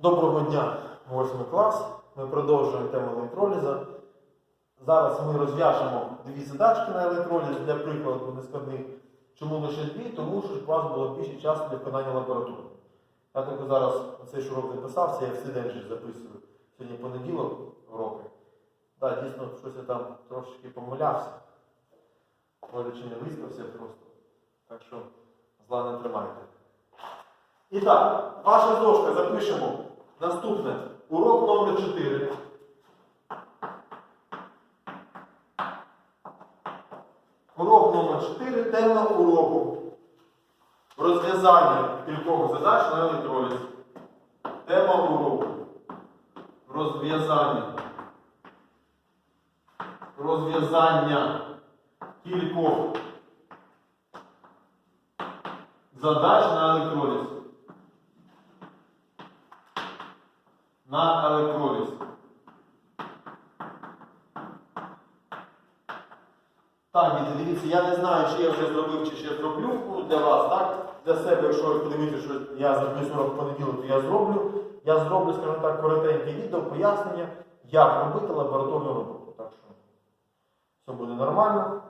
Доброго дня, 8 клас. Ми продовжуємо тему електроліза. Зараз ми розв'яжемо дві задачки на електроліз для прикладу нескладних. Чому лише дві? Тому що у вас було більше часу для виконання лабораторії. Я тільки зараз цей урок записався, я всі день же записую. Сьогодні понеділок уроки. Так, дійсно, щось я там трошечки помилявся. Може, чи не виспався просто. Так що зла не тримайте. І так, ваша дошка запишемо. Наступне. Урок номер 4. Урок номер 4. Тема уроку. Розв'язання кількох задач на електроліз. Тема уроку. Розв'язання. Розв'язання кількох задач на електроліз. На електроліз. Так, діти, дивіться, я не знаю, чи я вже зробив, чи ще зроблю для вас, так? Для себе, якщо ви подивитися, що я урок в понеділок, то я зроблю. Я зроблю, скажімо так, коротеньке відео, пояснення, як робити лабораторну роботу. Так що все буде нормально.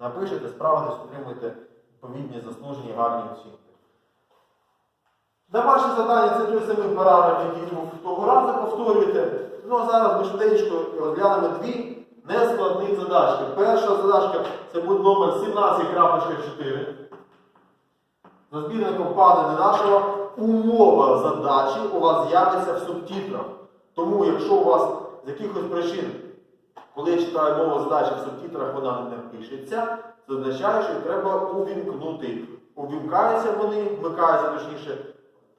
Напишете, справитесь, отримуєте відповідні заслужені гарні оцінки. Домашнє завдання це той самий параграф, який був того разу повторюєте. Ну а зараз ми швиденько розглянемо дві нескладних задачки. Перша задачка це буде номер 17.4. За збірником пана Ненашева умова задачі у вас з'явиться в субтитрах. Тому, якщо у вас з якихось причин, коли я читаю мову задачі в субтитрах, вона не пишеться, це означає, що треба увімкнути. Увімкаються вони, вмикаються точніше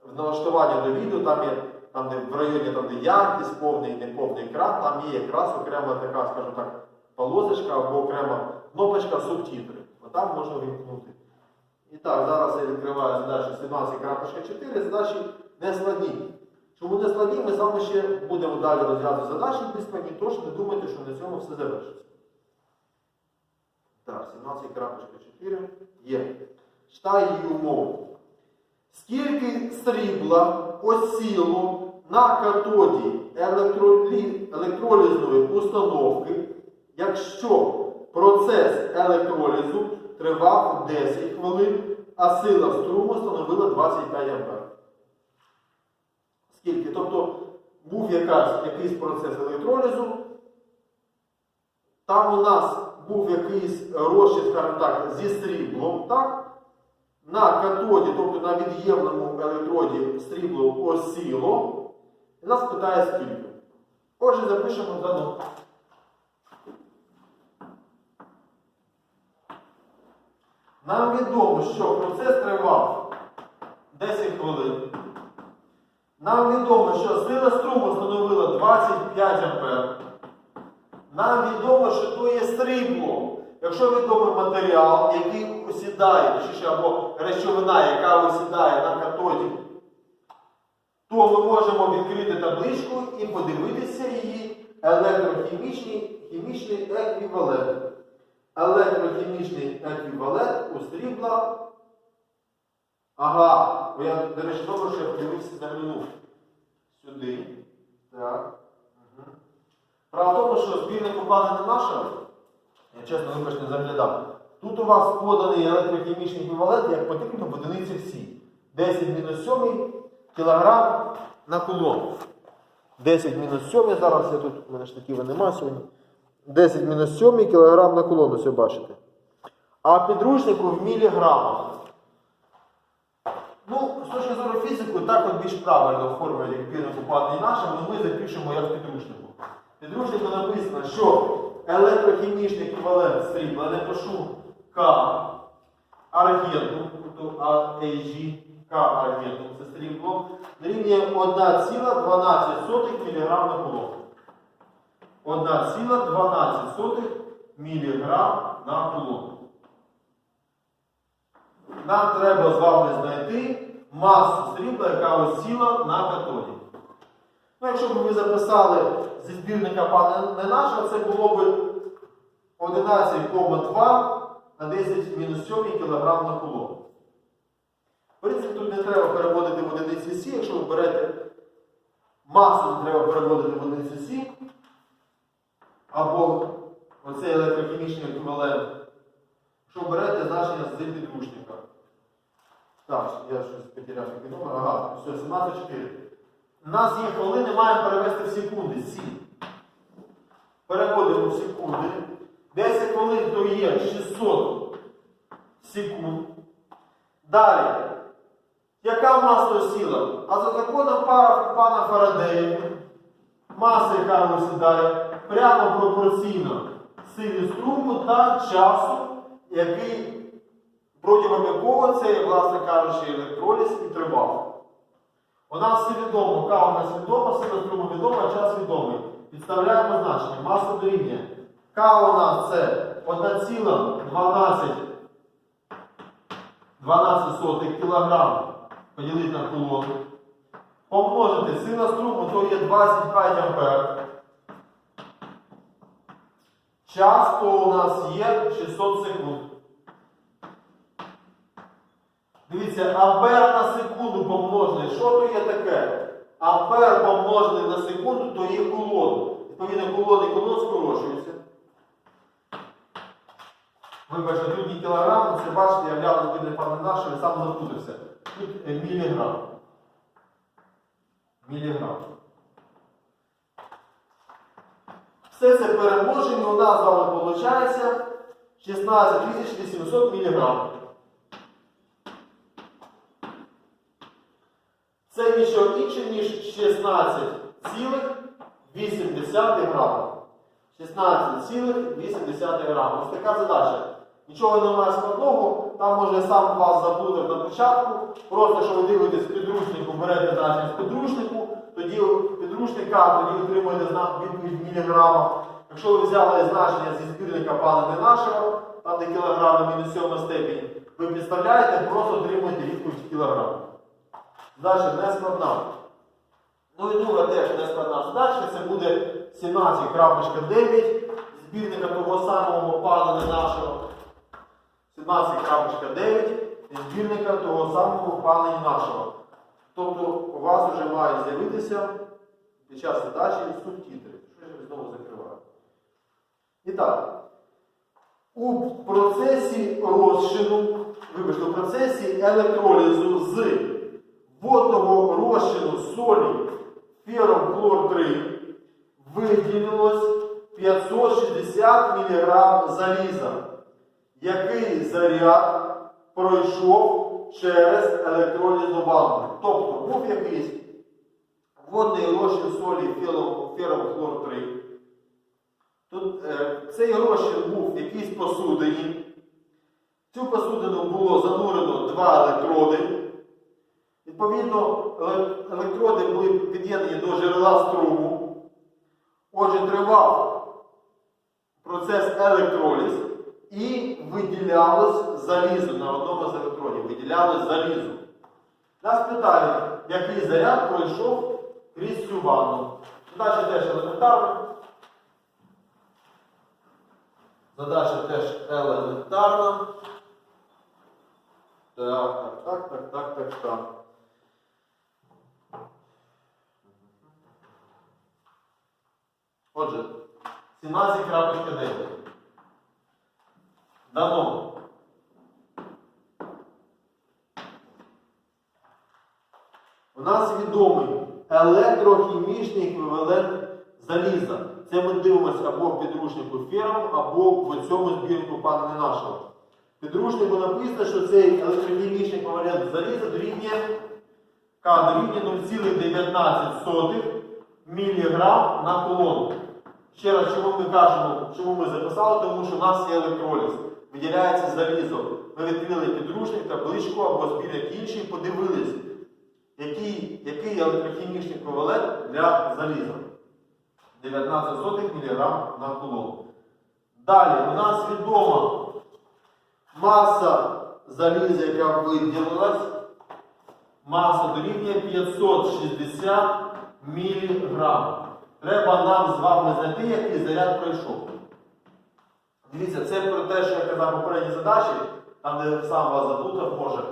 в налаштування до відео, там є там, де в районі там, де яркість, повний, неповний екран, там є якраз окрема така, скажімо так, полосочка або окрема кнопочка субтитри. Отам можна вимкнути. І так, зараз я відкриваю задачу 17.4, задачі не складні. Чому не складні, ми вами ще будемо далі розв'язувати задачі не складні, тож не думайте, що на цьому все завершиться. Так, 17.4 є. Читаю її умову. Скільки срібла осіло на катоді електролі... електролізної установки, якщо процес електролізу тривав 10 хвилин, а сила струму становила 25 А? Скільки? Тобто був якась, якийсь процес електролізу, там у нас був якийсь розчин, так, зі сріблом, так? На катоді, тобто на від'ємному електроді срібло осіло, і нас питає скільки. Отже, запишемо заду. Нам відомо, що процес тривав 10 хвилин. Нам відомо, що сила струму становила 25 А. Нам відомо, що то є срібло. Якщо відомий матеріал, який осідає, точніше, або речовина, яка осідає на катоді, то ми можемо відкрити табличку і подивитися її електрохімічний хімічний еквівалент. Електрохімічний еквівалент у срібла. Ага, бо я, до речі, добре, що я подивився заглянув сюди. Так. Угу. Право в тому, що збірник упаде не наша. Я чесно вибачте заглядав. Тут у вас поданий електрохімічний еквівалент, як потрібно в одиниці всі. 10 мінус 7 кілограм на кулон. 10 мінус 7, зараз я тут, у мене штатива немає сьогодні. 10 мінус 7 кілограм на кулон, ось бачите. А підручнику в міліграмах. Ну, з точки зору фізику, так от більш правильно оформлює, як підручник упадний нашим, але ми запишемо як в підручнику. Підручнику написано, що електрохімічний еквівалент срібла, не пишу К аргенту, тобто AG, К аргенту, це срібло, дорівнює 1,12 мг на кулон. 1,12 мг на кулон. Нам треба з вами знайти масу срібла, яка осіла на катоді. Ну, якщо б ви записали зі збірника пана не наша, це було б 11,2 на 10 мінус 7 кг на кулон. В принципі, тут не треба переводити в одиниці Сі, якщо ви берете Масу треба переводити в одиницю Сі, або оцей електрохімічний еквівалент. Якщо берете значення з підручника. Так, я щось потеряв який номер. Ага, все, 17,4. У нас є хвилини, маємо перевести в секунди. Сі. Переводимо в секунди. 10 хвилин то є 600 секунд. Далі. Яка в нас то сила? А за законом пара пана Фарадея, маса, яка осідає, прямо пропорційно силі струму та часу, який протягом якого цей, власне кажучи, електроліз і тривав. Нас все відомо, К у нас відома, сила відома, час відомий. Підставляємо значення. Маса дорівнює. К у нас це 1,12 12 кг поділити на кулон. Помножити сила струму, то є 25 ампер. Час то у нас є 600 секунд. Дивіться, ампер на секунду помножений. Що то є таке? Ампер помножений на секунду, то є кулон. Відповідно, кулон і кулон скорочуються. Вибачте, тут кілограм, це бачите, я гляну від пане наш, і сам запутався. Тут е, міліграм. Міліграм. Все це перемноження у нас з вами виходить 16 800 міліграм. Це нічого інше, ніж 16,8 грама. 16,8 грама. Ось така задача. Нічого немає складного, там може сам вас заплутав на початку. Просто що ви дивитесь підручнику, берете значення з підручнику, тоді підручника, тоді отримуєте знак відповідь в міліграмах. Якщо ви взяли значення зі збірника пана не нашого, там де кілограм на мінус 7 степень, ви підставляєте, просто отримуєте відповідь в. Задача не складна. Ну і друга теж не складна задача, це буде 17.9 збірника того самого не нашого. 17.9 збірника того самого пана нашого. Тобто у вас вже мають з'явитися під час задачі субтитри. Що я знову закриваю? І так, у процесі розчину, вибачте, у процесі електролізу з водного розчину солі фером хлор 3 виділилось 560 мг заліза, який заряд пройшов через електролізну ванну. Тобто був якийсь водний розчин солі фером, фером хлор 3. Тут е, цей розчин був в якійсь посудині. Цю посудину було занурено два електроди. Відповідно, електроди були під'єднані до джерела струму. Отже, тривав процес електроліз і виділялось залізо на одному з електродів. Виділялось залізо. Нас питають, який заряд пройшов крізь цю ванну. Задача теж елементарна. Задача теж елементарна. Так, так, так, так, так, так. Отже, 17.9. Дано. У нас відомий електрохімічний еквівалент заліза. Це ми дивимося або в підручнику ферм, або в цьому збірнику пана нашого. Підручнику написано, що цей електрохімічний еквівалент заліза дорівнює дорівнює 0,19 мг на колон. Ще раз, чому ми кажемо, чому ми записали, тому що в нас є електроліз. Виділяється залізо. Ми відкрили підручник, табличку або збірник інший, подивились, який, який електрохімічний еквівалент для заліза. 19 мг на колон. Далі у нас відома маса заліза, яка виділилась. Маса дорівнює 560 мг. Треба нам з вами знайти, який заряд пройшов. Дивіться, це про те, що я казав у попередній задачі, там, де сам вас заплутав, може.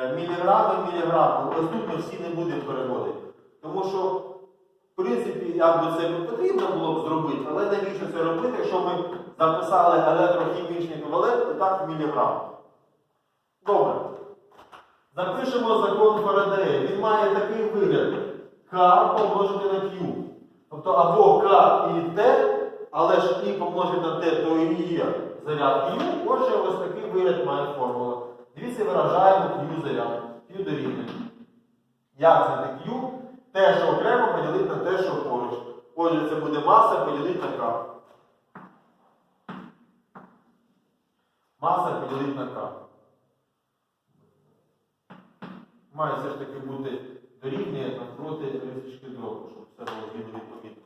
Е, Міліграми, міліграми. Ось тут ми всі не будемо переводити. Тому що В принципі, як би це потрібно було б зробити, але навіщо це робити, якщо ми записали електрохімічний еквівалент так в міліграм. Добре. Запишемо закон Фарадея. Він має такий вигляд. К помножити на Q. Тобто або К і Т, але ж І помножити на Т, то і є заряд Q. Отже, ось такий вигляд має формула. Дивіться, виражаємо Q заряд. Q дорівнює. Як не Q? Те, що окремо, поділити на те, що поруч. Отже, це буде маса поділити на К. Маса поділити на К. Має все ж таки бути дорівнює навпроти рисочки дробу, щоб все було згідно відповідно.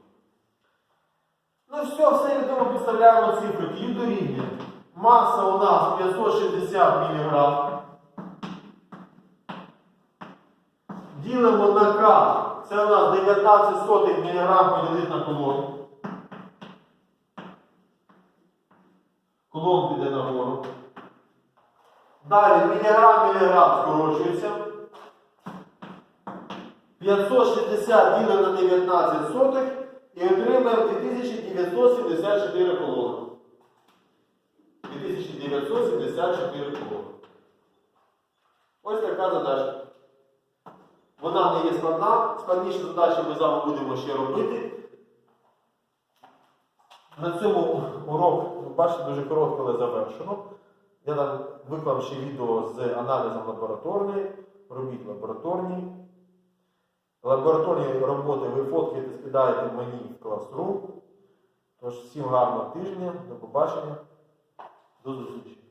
Ну все, все відомо підставляємо цифри. Q дорівнює. Маса у нас 560 мг. Ділимо на К. Це у нас 19 сотих мг поділити на колон. Колон піде нагору. Далі міліграм, міліграм скорочується. 560 ділимо на 19 сотих і отримаємо 2974 колони. 2974 колони. Ось така задача. Вона не є складна. Складніші задачі ми з будемо ще робити. На цьому урок, бачите, дуже коротко, але завершено. Я нам виклав ще відео з аналізом лабораторної, робіт лабораторні. Лабораторні роботи ви фоткаєте, скидаєте мені в класру. Тож всім гарного тижня, до побачення, до зустрічі.